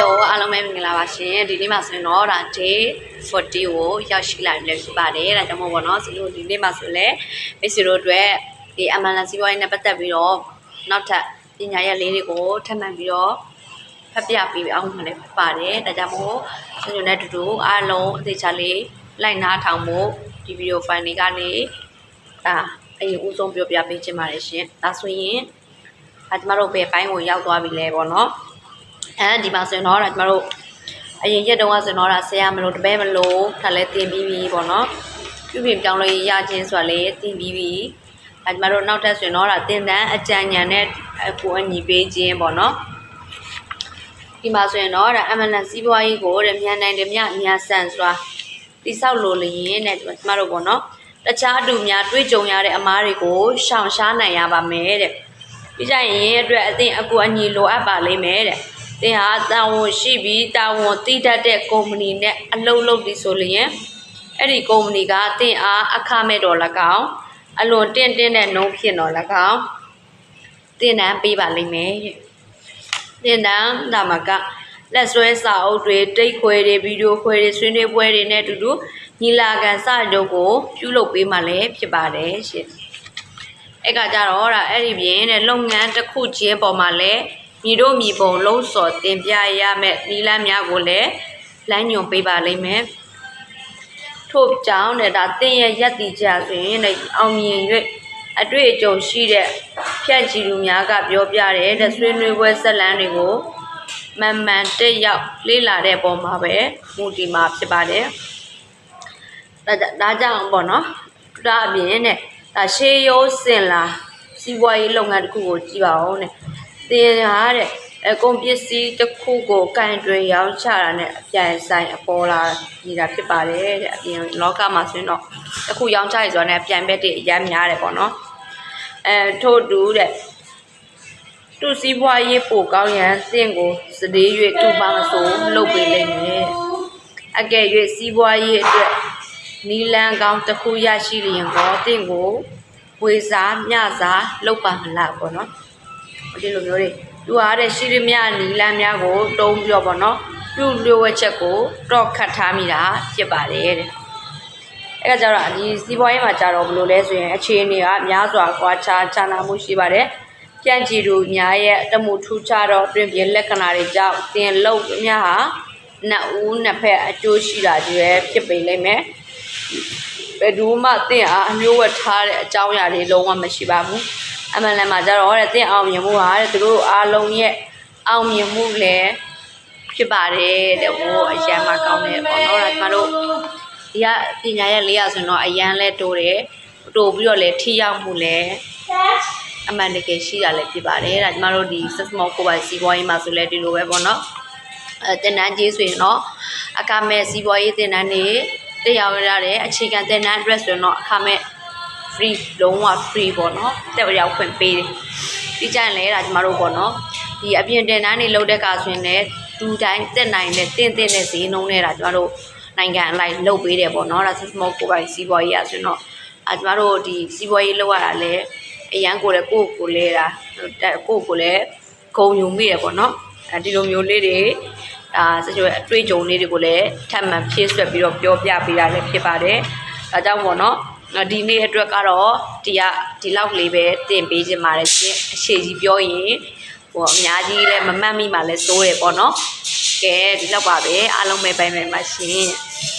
Hello အားလုံးပဲမင်္ဂလာပါရှင်ဒီနေ့မှာဆိုရင်တော့ဒါ day 40ကိုရောက်ရှိလာပြီလည်းဖြစ်ပါတယ်ဒါကြောင့်မို့ပေါ့နော်ဆိုလို့ဒီနေ့မှာဆိုလည်းမိတ်ဆွေတို့အတွက်ဒီအမှန်လားစီးပွားရေးနဲ့ပတ်သက်ပြီးတော့နောက်ထပ်ပညာရပ်လေးတွေကိုထပ်မံပြီးတော့ဖတ်ပြပေးအောင်မှလည်းဖြစ်ပါတယ်ဒါကြောင့်မို့ဆွေးနွေးတဲ့တူတူအားလုံးအသေးချာလေးလိုက်နားထောင်ဖို့ဒီဗီဒီယိုဖိုင်လေးကနေဒါအရင်ဦးဆုံးပြောပြပေးချင်ပါတယ်ရှင်ဒါဆိုရင်ဒါကျမတို့ဘယ်ပိုင်းကိုရောက်သွားပြီလဲပေါ့နော် အဲဒီမှာဆိုရင်တော့ဒါကျမတို့အရင်ရက်တုန်းကဆိုရင်တော့ဒါဆရာမလို့တပည့်မလို့ဒါလည်းတင်ပြီးပြီပေါ့နော်ပြုပြင်ပြောင်းလဲရခြင်းဆိုတာလည်းတင်ပြီးပြီအဲကျမတို့နောက်ထပ်ဆိုရင်တော့ဒါတင်တန်းအကြံဉာဏ်နဲ့အကူအညီပေးခြင်းပေါ့နော်ဒီမှာဆိုရင်တော့ဒါအမလန်စီးပွားရေးကိုတဲ့မြန်နိုင်တယ်မြမြန်ဆန်စွာတိဆောက်လို့လျင်တဲ့ကျမတို့ပေါ့နော်တခြားအတူများတွေးကြုံရတဲ့အမားတွေကိုရှောင်ရှားနိုင်ရပါမယ်တဲ့ပြီးကြရင်အတွက်အသင်အကူအညီလိုအပ်ပါလိမ့်မယ်တဲ့။ သင်ဟာတာဝန်ရှိပြီးတာဝန်တည်တတ်တဲ့ကုမ္ပဏီနဲ့အလုပ်လုပ်ပြီးဆိုလျင်အဲ့ဒီကုမ္ပဏီကသင်အားအခမဲ့တော်၎င်းအလွန်တင့်တင့်တဲ့နှုံးဖြစ်တော်၎င်းသင်တန်းပေးပါလိမ့်မယ်တဲ့။သင်တန်းဒါမှကလက်ဆွဲစာအုပ်တွေတိတ်ခွဲတွေဗီဒီယိုခွဲတွေဆွေးနွေးပွဲတွေနဲ့အတူတူညီလာခံစတို့ကိုပြုလုပ်ပေးမှလည်းဖြစ်ပါတယ်ရှင်။အဲ့ကကြတော့ဒါအဲ့ဒီပြင်တဲ့လုပ်ငန်းတစ်ခုချင်းပေါ်မှာလည်း ညီတို့ညီပုံလုံးစော်တင်ပြရမယ်နီလန်းများကိုလည်းလမ်းညွန်ပေးပါလိမ့်မယ်ထို့ကြောင့်တဲ့ဒါတင်ရဲ့ရက်တီကြဆိုရင်တဲ့အောင်မြင်၍အတွေ့အကြုံရှိတဲ့ဖြတ်ချီလူများကပြောပြတယ်တဲ့ဆွေးနွေးပွဲဆက်လန်းတွေကိုမန်မှန်တက်ရောက်လေးလာတဲ့ပုံမှာပဲမူတည်မှာဖြစ်ပါတယ်ဒါကြဒါကြောင့်ပေါ့နော်ဒါအပြင်တဲ့ဒါရှေးရိုးစင်လာစီးပွားရေးလုပ်ငန်းတစ်ခုကိုကြည့်ပါဦးတဲ့ တင်ဟာတဲ့အကုန်ပစ္စည်းတစ်ခုကိုကင်တွယ်ရောင်းချတာနဲ့အပြိုင်ဆိုင်အပေါ်လာနေတာဖြစ်ပါတယ်တဲ့အပြင်လောကမှာဆိုရင်တော့တစ်ခုရောင်းချရဆိုတာနဲ့အပြိုင်ဘက်တွေအများများတယ်ပေါ့နော်အဲထို့တူတဲ့သူစီးပွားရေးပိုကောင်းရန်တင့်ကိုစတေး၍သူ့ပါမဆိုလုပ်ပေးလိမ့်မယ်အကယ်၍စီးပွားရေးအတွက်နီလန်ကောင်းတစ်ခုရရှိလျင်တော့တင့်ကိုဝေစားမျှစားလောက်ပါမလားပေါ့နော် ဒီလိုမျိုးတွေသူအားတဲ့ရှိရမြနီလန်များကိုတုံးပြီးတော့ပေါ့နော်ပြုလျှို့ဝှက်ချက်ကိုတော့ခတ်ထားမိတာဖြစ်ပါတယ်တဲ့အဲ့ဒါကြတော့ဒီစီးပွားရေးမှာကြတော့ဘယ်လိုလဲဆိုရင်အခြေအနေကများစွာကွာခြားခြားနာမှုရှိပါတယ်ပြန့်ကြည်သူများရဲ့တမှုထူးခြားတော့အတွင်ပြလက္ခဏာတွေကြောင့်တင်လို့များဟာနှစ်ဦးနှစ်ဖက်အကျိုးရှိတာကြီးပဲဖြစ်ပေလိမ့်မယ်ဘယ်သူမှတင့်အားအမျိုးဝတ်ထားတဲ့အကြောင်းအရာတွေလုံးဝမရှိပါဘူး အမှန်လည်းမှာကြတော့တဲ့တင့်အောင်မြင်မှုဟာတဲ့သူတို့အားလုံးရဲ့အောင်မြင်မှုလည်းဖြစ်ပါတယ်တဲ့ဟိုအရန်မှာကောင်းတယ်ပေါ့နော်ဒါကျမတို့ဒီကပညာရဲ့လေးရဆိုရင်တော့အရန်လဲတိုးတယ်တိုးပြီးတော့လည်းထိရောက်မှုလည်းအမှန်တကယ်ရှိတာလည်းဖြစ်ပါတယ်ဒါကျမတို့ဒီ small ကိုပါစီးပွားရေးမှာဆိုလဲဒီလိုပဲပေါ့နော်အဲတင်တန်းကြီးဆိုရင်တော့အခမဲ့စီးပွားရေးတင်တန်းတွေတရားဝင်ရတဲ့အခြေခံသင်တန်း address ဆိုတော့အခမဲ့ free လုံးဝ free ပေါ့နော်တက်ရောက်ခွင့်ပေးတယ်ပြီးကြရင်လည်းဒါကျမတို့ပေါ့နော်ဒီအပြင်တင်တန်းတွေလုပ်တဲ့ကဆိုရင်လည်းဒူတိုင်းတက်နိုင်တဲ့တင့်တင့်တဲ့ဈေးနှုန်းနဲ့ဒါကျမတို့နိုင်ငံအလိုက်လုပ်ပေးတယ်ပေါ့နော်ဒါ small ကိုပိုင်စီးပွားရေးရဆိုရင်တော့အဲကျမတို့ဒီစီးပွားရေးလုပ်ရတာလည်းအရန်ကိုလည်းကိုယ့်ကိုယ်လဲတာတက်ကိုယ့်ကိုယ်လည်းဂုံယူမိရပေါ့နော်အဲဒီလိုမျိုးလေးတွေဒါစကြဝဠာအတွေ့အကြုံလေးတွေကိုလည်းထပ်မံဖြည့်ဆွက်ပြီးတော့ပြောပြပေးတာလည်းဖြစ်ပါတယ်။ဒါကြောင့်ပေါ့နော်။ ဒီနေ့အတွက်ကတော့ဒီကဒီလောက်လေးပဲတင်ပေးခြင်းပါတယ်ရှင်။အရှိကြီးပြောရင်ဟိုအများကြီးလည်းမမှတ်မိမှလည်းစိုးတယ်ပေါ့နော်။ကဲဒီလောက်ပါပဲအားလုံးပဲပိုင်ပိုင်ပါရှင်။